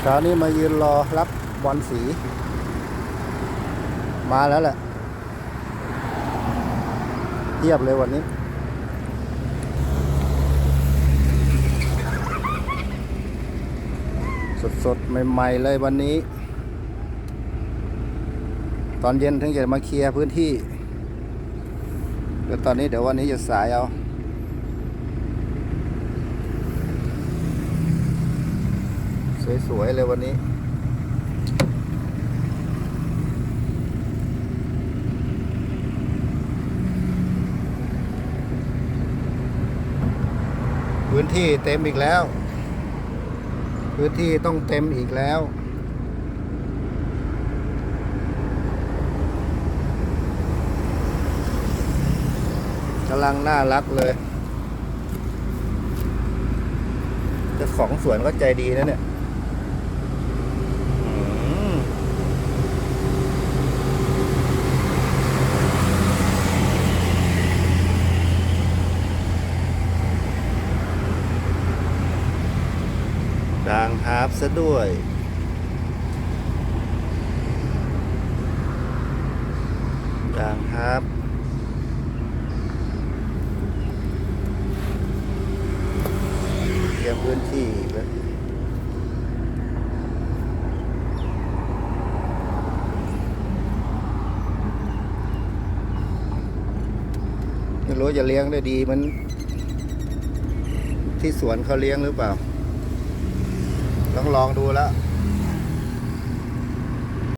เช้านี้มายืนรอรับบอลสี มาแล้วแหละเทียบเลยวันนี้ สดๆ ใหม่ๆ เลยวันนี้ ตอนเย็นถึงจะมาเคลียร์พื้นที่แล้วตอนนี้เดี๋ยววันนี้จะสายเอา สวยๆเลยวันนี้ พื้นที่เต็มอีกแล้ว พื้นที่ต้องเต็มอีกแล้วกำลังน่ารักเลยเจ้าของสวนก็ใจดีนะเนี่ย ด่างฮาร์ปซะด้วยด่างฮาร์ปเตรียมพื้นที่เลยไม่รู้จะเลี้ยงได้ดีมัน ที่สวนเขาเลี้ยงหรือเปล่า ต้องลองดูแล้ว